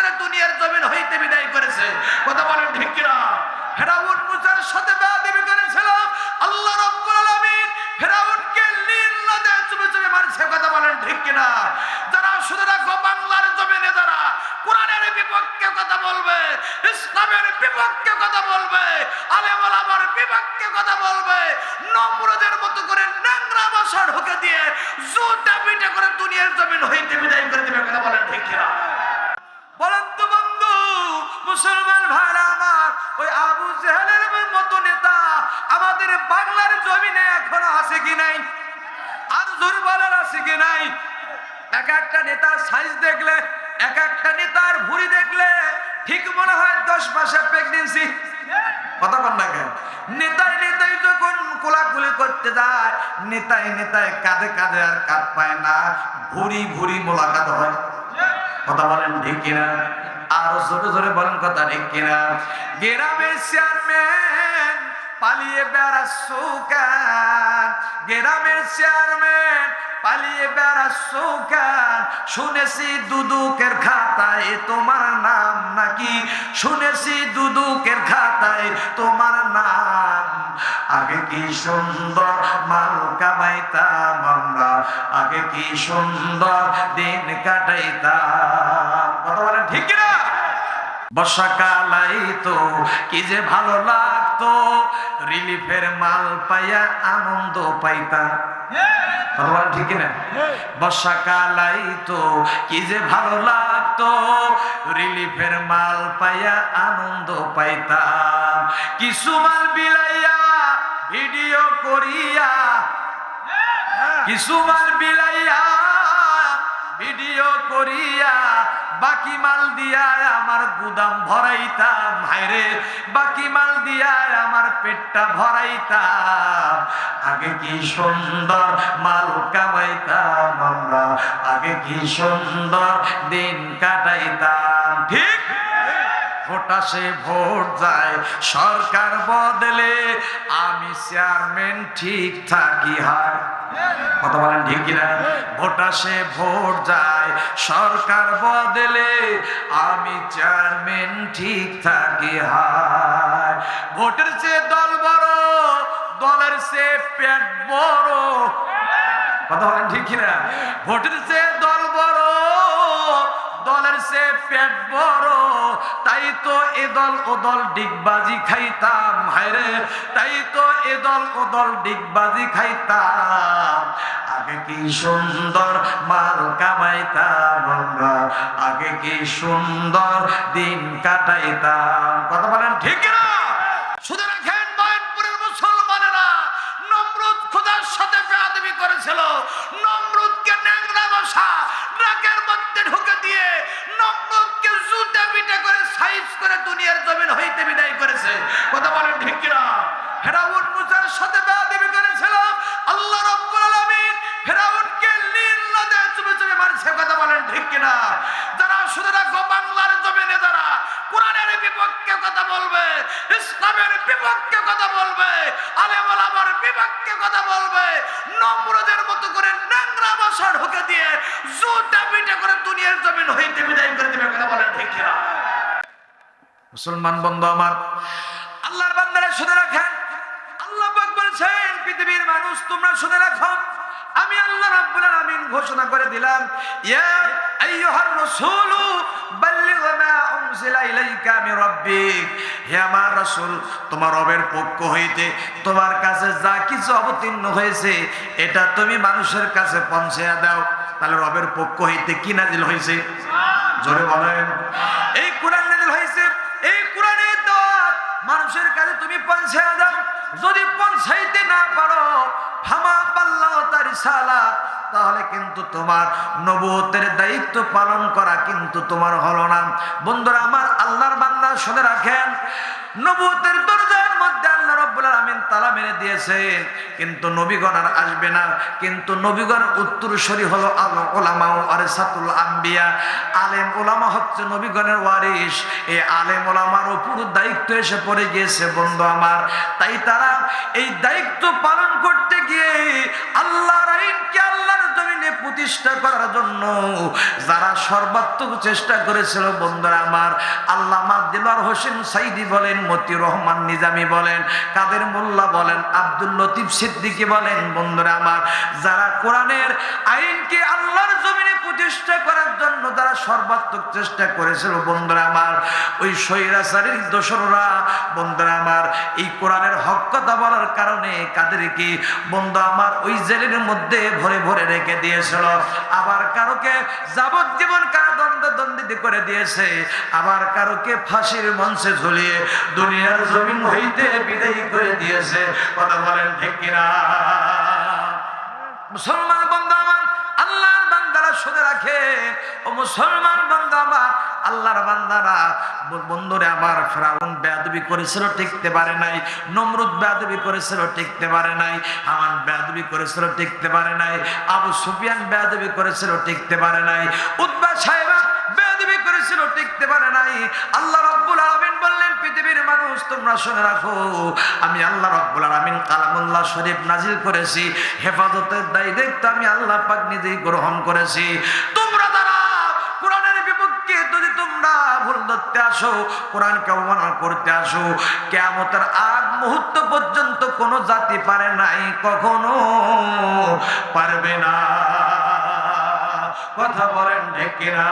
করে দুনিয়ার জমিন হইতে বিদায় করেছে। কথা বলেন ঠিক কিনা? ফেরাউন মুসার সাথে বেয়াদবি করেছিল। আল্লাহ রব্বুল আলামিন ফেরাউনকে লীল নদে চুপে চুপে মারছে। কথা বলেন ঠিক কিনা? যারা শুধু রাখো বাংলার জমিনে যারা কোরআনের বিপক্ষে কথা বলবে, ইসলামের বিপক্ষে কথা বলবে আলেম আলামার বিপক্ষে কথা বলবে, নম্রদের মতো করে ন্যাংরা ভাষা ঢুকে দিয়ে জুত ওই আবু জেহেলের মতো নেতা আমাদের বাংলার জমিনে এখনও আছে কি নাই? আর জোর বলার আছে কি নাই? এক একটা নেতার সাইজ দেখলে, এক একটা নেতার ভুড়ি দেখলে, ঠিক মনে হয় দশ মাসের প্রেগনেন্সি কথা বল না কেন? নেতাই নেতাই যখন কোলাকুলি করতে যায় নেতাই নেতাই কাঁধে কাঁধে আর কাঁধ পায় না, ভুড়ি ভুড়ি মোলাকাত হয়। কথা বলেন ঠিক কিনা? আরও জোরে জোরে বলেন কথা ঠিক কিনা? গ্রামের চেয়ারম্যান পালিয়ে বেড়াচ্ছো কেন গ্রামের চেয়ারম্যান পালিয়ে বেড়াচ্ছো কেন শুনেছি দুদুকের খাতায় তোমার নাম নাকি? শুনেছি দুদুকের খাতায় তোমার নাম। আগে কি সুন্দর মাল কামাইতাম আমরা? আগে কি সুন্দর দিন কাটাইতাম কথা বলেন ঠিক কিনা বর্ষাকালাই তো কি যে ভালো লাগতো। রিলিফের মাল পাইয়া আনন্দ পাইতাম। কথা ঠিক কিনা? বর্ষাকালাই তো কি যে ভালো লাগতো। রিলিফের মাল পাইয়া আনন্দ পাইতাম। কিছু মাল বিলাইয়া ভিডিও করিয়া, কিছু মাল বিলাইয়া ভিডিও করিয়া বাকি মাল দিয়া আমার গুদাম ভরাইতাম, হায়রে। বাকি মাল দিয়া আমার পেটটা ভরাইতাম। আগে কি সুন্দর মাল কামাইতাম আমরা, আগে কি সুন্দর দিন কাটাইতাম। ঠিক? ভোটাসে ভোট যায়। সরকার বদলে আমি চেয়ারম্যান ঠিক থাকি হার কথা বলেন ঠিক কিনা? ভোটাসে ভোট যায়, সরকার বদলে আমি চেয়ারম্যান ঠিক থাকি হার ভোটের চেয়ে দল বড়, দলের চেয়ে পেট বড়। কথা বলেন ঠিক কিনা? ভোটের চেয়ে সে পেট বড়, তাই তো এ দল ও দল ডিগবাজি খাইতাম। হায়রে, তাই তো এ দল ও দল ডিগবাজি খাইতাম। আগে কি সুন্দর মাল কামাইতাম আমরা, আগে কি সুন্দর দিন কাটাইতাম। কথা বলেন ঠিক না শুধু রাখেন। বিপক্ষে কথা বলবে আলেমুল আমার বিপক্ষে কথা বলবে, নম্রদের মতো করে ন্যাংরা ভাষা ঢুকে দিয়ে জুতা পিটে করে দুনিয়ার জমিন হইতে বিদায় করে দিবে, কথা বলেন ঠিক কিনা? মুসলমান বন্ধু আমার, আল্লাহর বান্দারা শুনে রাখেন, আল্লাহ পাক বলছেন, পৃথিবীর মানুষ, তোমরা শুনে রাখো, আমি আল্লাহ রাব্বুল আলামিন ঘোষণা করে দিলাম, ইয়া আইয়ুহার রাসূলু বাল্লিগ মা উনজিলা ইলাইকা মির রাব্বিক। হে আমার রাসূল তোমার রবের পক্ষ হইতে তোমার কাছে যা কিছু অবতীর্ণ হয়েছে এটা তুমি মানুষের কাছে পৌঁছে দাও। তাহলে রবের পক্ষ হইতে কি নাজিল হয়েছে জোরে বলেন। এই কোরআন নাজিল হয়েছে এই কোরআনের দাওয়াত মানুষের কাছে তুমি পৌঁছে দাও। যদি পৌঁছাইতে না পারো হামা পাল্লাহ তার সালাত তাহলে কিন্তু তোমার নবুয়তের দায়িত্ব পালন করা কিন্তু তোমার হলো না। বন্ধুরা, আমার আল্লাহর বান্দা শুনে রাখেন, নবুয়তের দরজার মধ্যে আল্লাহ তালা মেরে কিন্তু নবীগণ আর আসবে না। কিন্তু নবীগণ উত্তরসূরি হলো আল ওলামা ওয়ারিসাতুল আম্বিয়া। আলেম ওলামা হচ্ছে নবীগণের ওয়ারিস এই আলেম ওলামার দায়িত্ব এসে পড়ে গিয়েছে বন্ধু আমার। তাই তারা এই দায়িত্ব পালন করতে গিয়ে জমিনে প্রতিষ্ঠা করার জন্য যারা সর্বাত্মক চেষ্টা করেছিল, বন্ধুরা আমার আল্লামা দিলার হোসেন সাইদি বলেন মতি রহমান নিজামি বলেন, কাদের মোল্লা বলেন, আব্দুল লতিফ সিদ্দিকী বলেন, বন্ধুরা আমার যারা কোরআনের আইনকে আল্লাহর জমিনে প্রতিষ্ঠা করার জন্য তারা সর্বাত্মক চেষ্টা করেছিল, বন্ধুরা আমার ওই স্বৈরাচারীর দোসররা, বন্ধুরা আমার এই কোরআনের হক কথা বলার কারণে কাদেরকে, বন্ধু আমার ওই জেলের মধ্যে ভরে ভরে রেখে দিয়েছিল। আবার কারোকে যাবজ্জীবন কারাদণ্ড দণ্ডিত করে দিয়েছে, আবার কারোকে ফাঁসির মঞ্চে ঝুলিয়ে দুনিয়ার জমিন হইতে বিদায়ী করে দিয়েছে। কথা বলেন ঠিক কিনা? মুসলমান বন্ধু আমার, আল্লাহর বান্দারা শুনে রাখে, ও মুসলমান বন্ধু আমার আল্লাহর বান্দারা বন্ধুরে আমার ফেরাউন বেয়াদবি করেছিল, টিকতে পারে নাই। নমরুদ বেয়াদবি করেছিল, টিকতে পারে নাই। হামান বেয়াদবি করেছিল, টিকতে পারে নাই। আবু সুফিয়ান বেয়াদবি করেছিল, টিকতে পারে নাই। উদ্বা সাহেবা বেয়াদবি করেছিল, টিকতে পারে নাই। আল্লাহ রব্বুল আলামিন বললেন, পৃথিবীর মানুষ, তোমরা শুনে রাখো, আমি আল্লাহ রব্বুল আলামিন কালামুল্লাহ শরীফ নাজিল করেছি। হেফাজতের দায়ী দেখতে আমি আল্লাহ পাক নিজেই গ্রহণ করেছি। তোমরা ধরতে আসো, কোরআনকে অবমাননা করতে আসো কেমতের আগ মুহূর্ত পর্যন্ত কোনো জাতি পারে নাই, কখনো পারবে না। কথা বলেন ঢেকে কিনা?